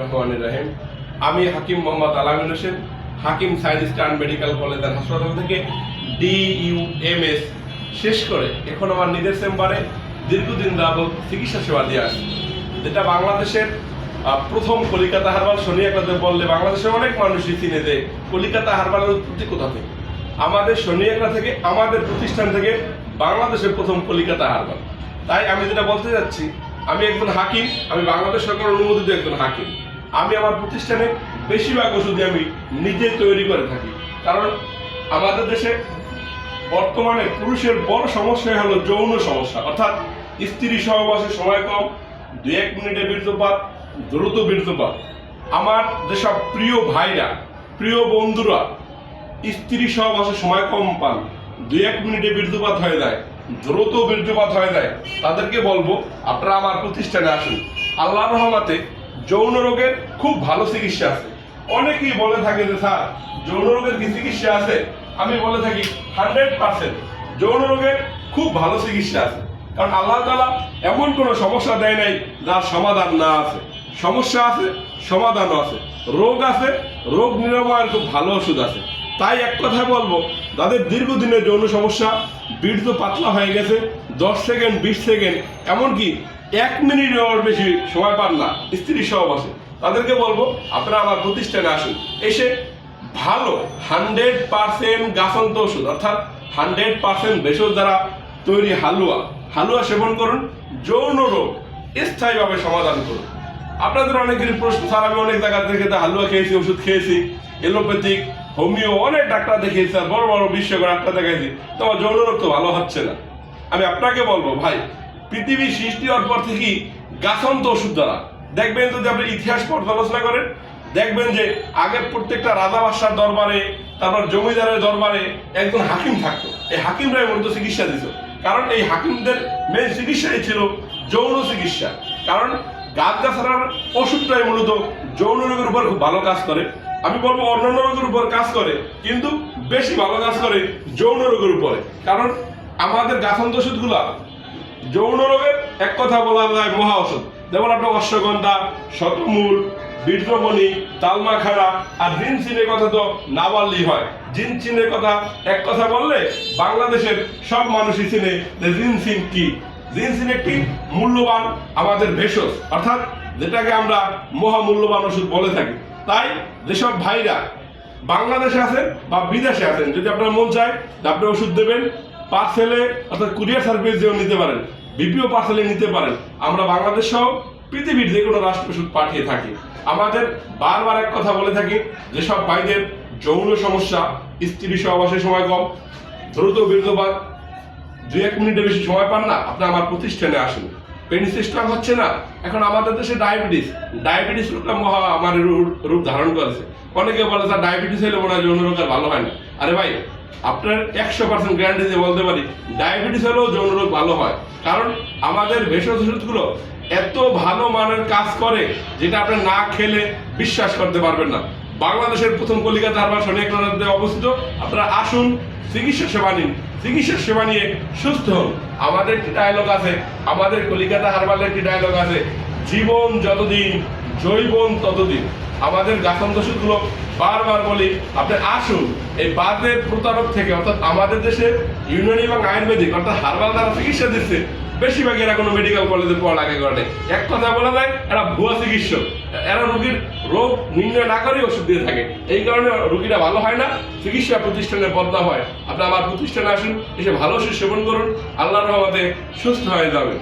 রহমানুর রহিম। আমি হাকিম মোহাম্মদ আলামিন হোসেন, হাকিম সাইড স্টান মেডিকেল কলেজ অ্যান্ড হাসপাতাল থেকে ডিইউএমএস শেষ করে এখন আমার নিজের চেম্বারে দীর্ঘদিন যাবৎ চিকিৎসা সেবা দিয়ে আসছি। যেটা বাংলাদেশের প্রথম কলিকাতা হারবাল সোনিয়া একলাতে বললে বাংলাদেশের অনেক মানুষই চিনে যে কলিকাতা হারবালের উৎপত্তি কোথা থেকে? আমাদের একলা থেকে আমাদের প্রতিষ্ঠান থেকে বাংলাদেশের প্রথম কলিকাতা হারবাল। তাই আমি যেটা বলতে যাচ্ছি, আমি একজন হাকিম, আমি বাংলাদেশ সরকার অনুমোদিত একজন হাকিম। আমি আমার প্রতিষ্ঠানে বেশিরভাগ ওষুধই আমি নিজে তৈরি করে থাকি। কারণ আমাদের দেশে বর্তমানে পুরুষের বড় সমস্যা হলো যৌন সমস্যা। অর্থাৎ স্ত্রী সহবাসের সময় কম দু এক মিনিটে বীর্যপাত, দ্রুত বীর্যপাত। আমার যেসব প্রিয় ভাইরা, প্রিয় বন্ধুরা স্ত্রী সহবাসে সময় কম পান দু এক মিনিটে বীর্যপাত হয়ে যায়, দ্রুত বীর্যপাত হয়ে যায়, তাদেরকে বলব, আপনারা আমার প্রতিষ্ঠানে আসুন। আল্লাহ রহমাতে যৌন রোগের খুব ভালো চিকিৎসা আছে। অনেকেই বলে থাকে যে, স্যার, যৌন রোগের কি চিকিৎসা আছে? আমি বলে থাকি, হান্ড্রেড পার্সেন্ট যৌন রোগের খুব ভালো চিকিৎসা আছে। কারণ আল্লাহ তালা এমন কোনো সমস্যা দেয় নাই যার সমাধান না আছে। সমস্যা আছে, সমাধানও আছে। রোগ আছে, রোগ নিরাময়ের খুব ভালো ওষুধ আছে। তাই এক কথা বলব, যাদের দীর্ঘদিনের যৌন সমস্যা, বীর্য পাতলা হয়ে গেছে, দশ সেকেন্ড, বিশ সেকেন্ড, এমনকি এক মিনিট আমার বেশি সময় পান না। স্ত্রী সহবাসে তাদেরকে বলব, আপনারা আমার প্রতিষ্ঠানে আসুন। এসে ভালো হান্ড্রেড পার্সেন্ট গাছন্ত ওষুধ, অর্থাৎ হান্ড্রেড পার্সেন্ট ভেষজ দ্বারা তৈরি হালুয়া হালুয়া সেবন করুন, যৌন রোগ স্থায়ীভাবে সমাধান করুন। আপনাদের অনেকেরই প্রশ্ন, স্যার, আমি অনেক জায়গা থেকে হালুয়া খেয়েছি, ওষুধ খেয়েছি, এলোপ্যাথিক, হোমিও, অনেক ডাক্তার দেখিয়েছি আর বড় বড় বিশ্বকর ডাক্তার দেখাইছি। তোমার যৌন রোগ তো ভালো হচ্ছে না। আমি আপনাকে বলব, ভাই পৃথিবী সৃষ্টি হওয়ার পর থেকেই গাছন্ত ওষুধ দ্বারা। দেখবেন যদি আপনি ইতিহাস পর্যালোচনা করেন, দেখবেন যে আগের প্রত্যেকটা রাজা বাদশার দরবারে, তারপর জমিদারের দরবারে একজন হাকিম থাকতো। এই হাকিমরাই মূলত চিকিৎসা দিত। কারণ এই হাকিমদের মেন চিকিৎসাই ছিল যৌন চিকিৎসা। কারণ গাছ গাছার ওষুধটাই মূলত যৌন রোগের উপর খুব ভালো কাজ করে। আমি বলব অন্যান্য রোগের উপর কাজ করে, কিন্তু বেশি ভালো কাজ করে যৌন রোগের উপরে। কারণ আমাদের গাছান্ত ওষুধগুলা যৌন রোগের এক কথা বলা যায় মহা ওষুধ যেমন আপনার অশ্বগন্ধা, শতমূল, বীর্যমণি তালমাখারা আর জিনসিনের কথা তো না বললেই হয়। জিনসিনের কথা এক কথা বললে বাংলাদেশের সব মানুষই চিনে যে জিনসিন কি। জিনসিন একটি মূল্যবান আমাদের ভেষজ, অর্থাৎ যেটাকে আমরা মহামূল্যবান ওষুধ বলে থাকি। তাই যেসব ভাইরা বাংলাদেশে আছেন বা বিদেশে আছেন, যদি আপনার মন চায় আপনি ওষুধ দেবেন পার্সেলে অর্থাৎ কুরিয়ার সার্ভিস দিয়েও নিতে পারেন, বিপিও পার্সেলে নিতে পারেন। আমরা বাংলাদেশ সহ পৃথিবীর যে কোনো রাষ্ট্র ওষুধ পাঠিয়ে থাকি। আমাদের বারবার এক কথা বলে থাকি, যেসব ভাইদের যৌন সমস্যা, স্ত্রী সহবাসের সময় কম, দ্রুত বীর্যপাত দুই এক মিনিটের বেশি সময় পান না, আপনি আমার প্রতিষ্ঠানে আসুন। পেনিস সিস্টেম হচ্ছে না, এখন আমাদের দেশে ডায়াবেটিস ডায়াবেটিস রোগটা মহা আমার রূপ রূপ ধারণ করেছে। অনেকে বলে, স্যার ডায়াবেটিস হলে মনে হয় যৌন রোগ আর ভালো হয় না। আরে ভাই আপনার একশো পার্সেন্ট গ্যারান্টি দিয়ে বলতে পারি ডায়াবেটিস হলেও যৌন রোগ ভালো হয়। কারণ আমাদের ভেষজ ওষুধগুলো এত ভালো মানের কাজ করে যেটা আপনি না খেলে বিশ্বাস করতে পারবেন না। বাংলাদেশের প্রথম কলিকাতা হারবার শনিক অবস্থিত। আপনারা আসুন চিকিৎসা সেবা নিন। চিকিৎসা সেবা নিয়ে সুস্থ হন। আমাদের একটি ডায়লগ আছে, আমাদের কলিকাতা হারবালের একটি ডায়লগ আছে। জীবন যতদিন জৈবন ততদিন। আমাদের গাছন দোষগুলো বারবার বলি, আপনি আসুন, এই বাদের প্রতারক থেকে, অর্থাৎ আমাদের দেশে ইউনানি এবং আয়ুর্বেদিক, অর্থাৎ হারবাল দ্বারা চিকিৎসা দিচ্ছে বেশিরভাগ এরা কোনো মেডিকেল কলেজে পড়ালেখা করে এক কথা বলা যায়, এরা ভুয়া চিকিৎসক। এরা রোগীর রোগ নির্ণয় না করেই ওষুধ দিয়ে থাকে। এই কারণে রোগীরা ভালো হয় না, চিকিৎসা প্রতিষ্ঠানে বদনাম হয়। আপনি আমার প্রতিষ্ঠানে আসুন, এসে ভালো ওষুধ সেবন করুন, আল্লাহর রহমতে সুস্থ হয়ে যাবেন।